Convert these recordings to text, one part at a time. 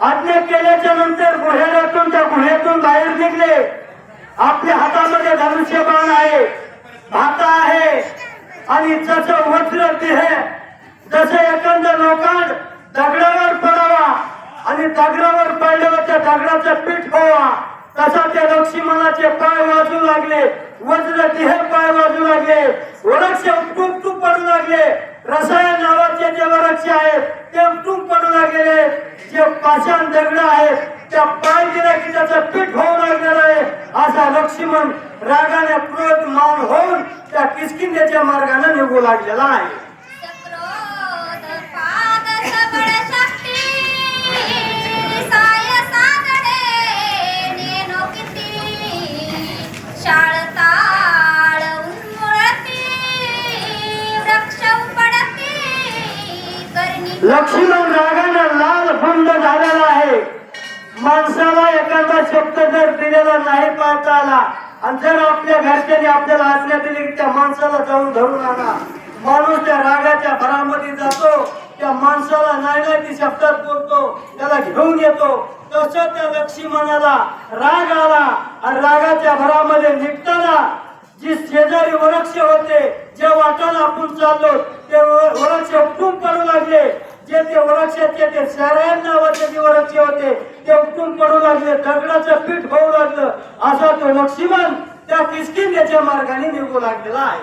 केल्याच्यानंतर गुहेरातून त्या गुहेतून बाहेर निघले. आपल्या हातामध्ये धनुष्यबाण आहे भाता आहे आणि जसं वज्र देह जसं एखादा लोखंड दगडावर पडावा आणि दगडावर पडल्यावर त्या दगडाचं पीठ व्हावा. तसा त्या लक्ष्मणाचे पाय वाजू लागले वज्र देह पाय वाजू लागले वृक्ष पडू लागले रसायन नावा जे वृक्ष आहेत ते उपटूप पडू लागलेले जे पाषाण दगड आहेत त्या पाय दिला की त्याचं पीठ होऊ लागलेलं आहे असा लक्ष्मण रागाने क्रोध मान होऊन त्या किसकिंद्याच्या मार्गाने निघू लागलेला आहे. करणी लक्ष्मण लाल फंड झालेला आहे. माणसाला एखादा शब्द जर दिलेला नाही पाहता आला आणि जर आपल्या घरच्यांनी आपल्याला आज्ञा दिली की त्या माणसाला जाऊन धरून आणा. माणूस त्या रागाच्या भरामध्ये जातो त्या माणसाला नाही नाही ती शब्दात बोलतो त्याला घेऊन येतो. तसं त्या लक्ष्मणाला राग आला आणि रागाच्या भरामध्ये निघताना जी शेजारी वृक्ष होते जे वाटाला आपण चाललो ते वृक्ष खूप पडू लागले. जे ते वृक्षाचे ते सारायण नावाचे जे वृक्ष होते ते उठून पडू लागले दगडाचं पीठ होऊ लागलं. असा तो लक्ष्मण त्या किसकिंद्याच्या मार्गाने निघू लागलेला आहे.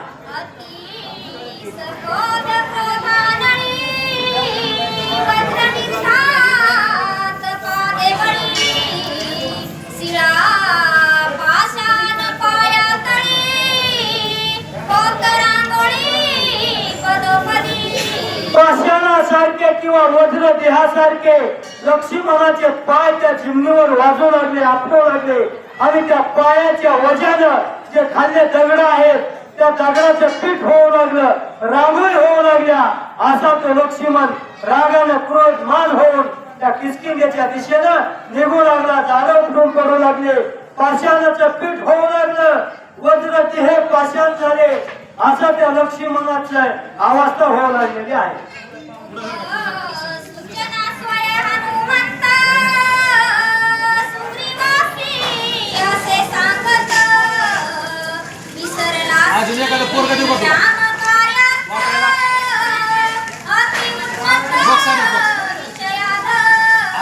सारखे किंवा वज्र देहासारखे लक्ष्मणाचे पाय त्या चिमणीवर वाजू लागले आपटू लागले. आणि त्या पायाच्या वजानं जे खाल्ले दगड आहेत त्या दगडाचं पीठ होऊ लागलं रांगोळी होऊ लागल्या. असा तो लक्ष्मण रागानं क्रोध मान होऊन त्या किसकिंद्याच्या दिशेनं निघू लागला दारं उठून पडू लागले. पाषाणाचं पीठ होऊ लागलं. वज्र हे पाषाण झाले. असं त्या लक्ष्मणाचं अवस्था होऊ लागलेली आहे. अजून एखादं देऊ बघ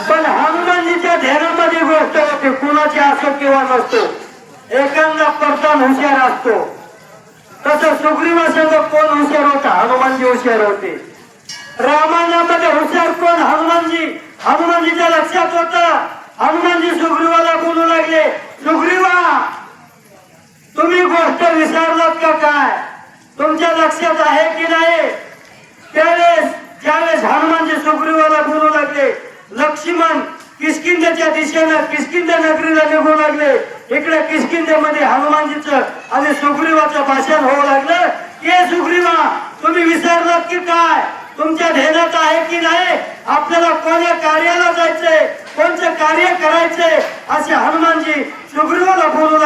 पण हनुमानजीच्या ध्यानामध्ये गोष्ट होते कुणाची असो किंवा नसतो एखादा प्रधान हुशार असतो. तसं सुग्रीवासंग कोण हुशार होता? हनुमानजी हुशार होते. रामायणामध्ये हुशार कोण? हनुमानजी. हनुमानजीच्या लक्षात होत. हनुमानजी सुग्रीवाला बोलू लागले सुग्रीवा तुम्ही गोष्ट विसरलात का काय? तुमच्या लक्षात आहे की नाही? त्यावेळेस ज्यावेळेस हनुमानजी सुग्रीवाला बोलू लागले लक्ष्मण किसकिंद्याच्या दिशेनं किसकिंद नगरीला निघू लागले. इकडे किसकिंद्यामध्ये हनुमानजीचं आणि सुग्रीवाचं भाषण होऊ लागलं. हे सुग्रीवा तुम्ही विसरलात की काय? तुमच्या ध्येयात आहे की नाही? आपल्याला कोण्या कार्याला जायचंय? कोणतं कार्य करायचंय? असे हनुमानजी सुग्रीवाला बोलू